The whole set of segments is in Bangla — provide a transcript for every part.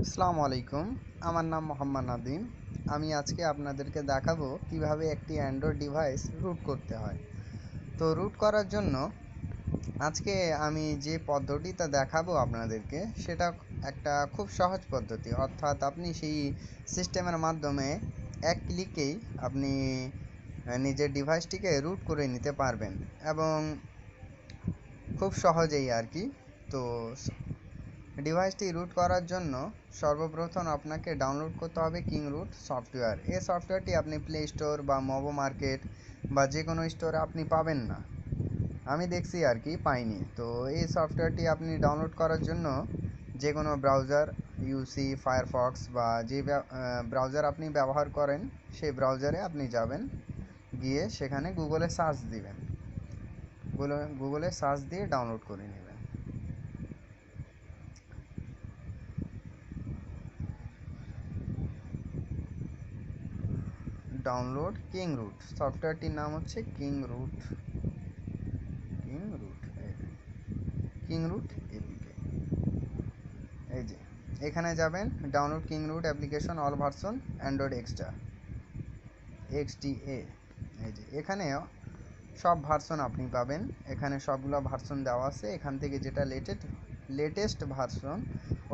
আসসালামু আলাইকুম। আমার নাম মোহাম্মদ নাদিম। আমি আজকে আপনাদেরকে দেখাবো কীভাবে একটি অ্যান্ড্রয়েড ডিভাইস রুট করতে হয়। তো রুট করার জন্য আজকে আমি যে পদ্ধতিটা দেখাবো আপনাদেরকে, সেটা একটা খুব সহজ পদ্ধতি। অর্থাৎ আপনি সেই সিস্টেমের মাধ্যমে এক ক্লিকেই আপনি নিজের ডিভাইসটিকে রুট করে নিতে পারবেন। এবং খুব সহজেই আর কি। তো ডিভাইসটি রুট করার জন্য সর্বপ্রথম আপনাকে ডাউনলোড করতে হবে কিং রুট সফটওয়্যার। এই সফটওয়্যারটি আপনি প্লে স্টোর বা মোবো মার্কেট বা যে কোনো স্টোরে আপনি পাবেন না। আমি দেখছি আর কি, পাইনি। তো এই সফটওয়্যারটি আপনি ডাউনলোড করার জন্য যে কোনো ব্রাউজার ইউসি ফায়ারফক্স বা যে ব্রাউজার আপনি ব্যবহার করেন, সেই ব্রাউজারে আপনি যাবেন, গিয়ে সেখানে গুগলে সার্চ দিবেন। গুগলে সার্চ দিয়ে ডাউনলোড করে নেবেন। ডাউনলোড কিং রুট সফটওয়্যারটির নাম হচ্ছে king root king root king root APK এই যে, এখানে যাবেন download king root application all version Android extra XDA এই যে এখানে সব ভার্সন আপনি পাবেন। এখানে সবগুলো ভার্সন দেওয়া আছে। এখান থেকে যেটা লেটেস্ট লেটেস্ট ভার্সন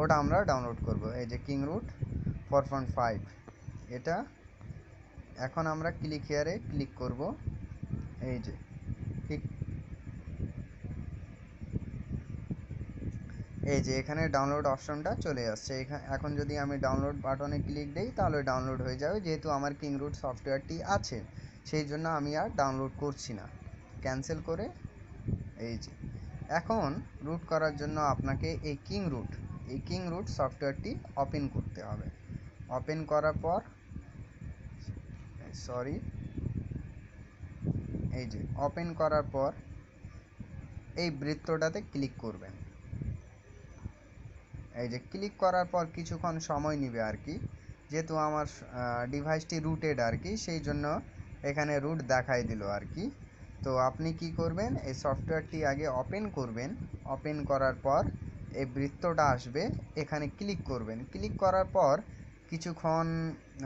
ওটা আমরা ডাউনলোড করব। এই যে king root four point five এটা এখন আমরা ক্লিক হেয়ারে ক্লিক করব। এই যে, ঠিক। এই যে, এখানে ডাউনলোড অপশনটা চলে আসছে। এখন যদি আমি ডাউনলোড বাটনে ক্লিক দিই, তাহলে ডাউনলোড হয়ে যাবে। যেহেতু আমার কিং রুট সফটওয়্যারটি আছে, সেই জন্য আমি আর ডাউনলোড করছি না। ক্যান্সেল করে, এই যে। এখন রুট করার জন্য আপনাকে এই কিং রুট এই কিং রুট সফটওয়্যারটি ওপেন করতে হবে। ওপেন করার পর সরি। এই যে ওপেন করার পর এই বৃত্তটাতে ক্লিক করবেন। এই যে ক্লিক করার পর কিছুক্ষণ সময় নেবে আর কি। যেহেতু আমার ডিভাইসটি রুটেড আর কি, সেই জন্য এখানে রুট দেখাই দিল আর কি। তো আপনি কি করবেন, এই সফটওয়্যারটি আগে ওপেন করবেন। ওপেন করার পর এই বৃত্তটা আসবে, এখানে ক্লিক করবেন। ক্লিক করার পর কিছুক্ষণ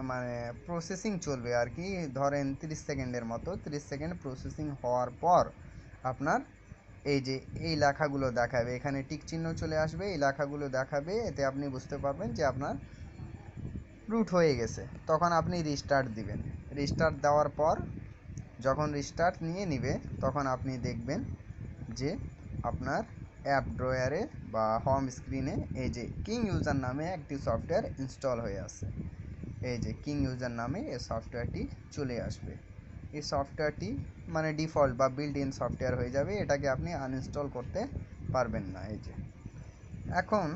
মানে প্রসেসিং চলবে আর কি। ধরেন 30 সেকেন্ডের মতো। 30 সেকেন্ড প্রসেসিং হওয়ার পর আপনার এই যে, এই লেখাগুলো দেখাবে। এখানে টিক চিহ্ন চলে আসবে। এই লেখাগুলো দেখাবে। এতে আপনি বুঝতে পারবেন যে আপনার রুট হয়ে গেছে। তখন আপনি রিস্টার্ট দিবেন। রিস্টার্ট দেওয়ার পর যখন রিস্টার্ট নিয়ে নিবে, তখন আপনি দেখবেন যে আপনার অ্যাপ ড্রয়ারে বা হোম স্ক্রিনে এই যে কিং ইউজার নামে একটি সফটওয়্যার ইনস্টল হয়ে আছে। এই যে কিং ইউজার নামে এই সফটওয়্যারটি চলে আসবে। এই সফটওয়্যারটি মানে ডিফল্ট বা বিল্ড ইন সফটওয়্যার হয়ে যাবে, এটাকে আপনি আনইনস্টল করতে পারবেন না এই যে। এখন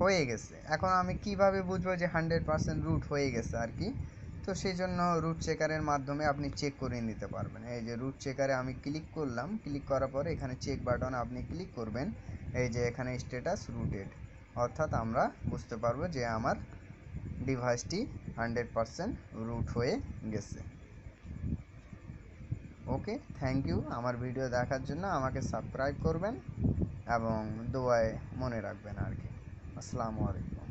হয়ে গেছে। এখন আমি কীভাবে বুঝব যে হান্ড্রেড পারসেন্ট রুট হয়ে গেছে আর কি? তো সেই জন্য রুট চেকারের মাধ্যমে আপনি চেক করে নিতে পারবেন। এই যে রুট চেকারে আমি ক্লিক করলাম ক্লিক করার পরে এখানে চেক বাটন আপনি ক্লিক করবেন, এই যে এখানে স্ট্যাটাস রুটেড অর্থাৎ আমরা বুঝতে পারব যে আমার ডিভাইসটি হান্ড্রেড পারসেন্ট রুট হয়ে গেছে। ওকে থ্যাংক ইউ আমার ভিডিও দেখার জন্য আমাকে সাবস্ক্রাইব করবেন এবং দোয়ায় মনে রাখবেন আর কি। আসসালামু আলাইকুম।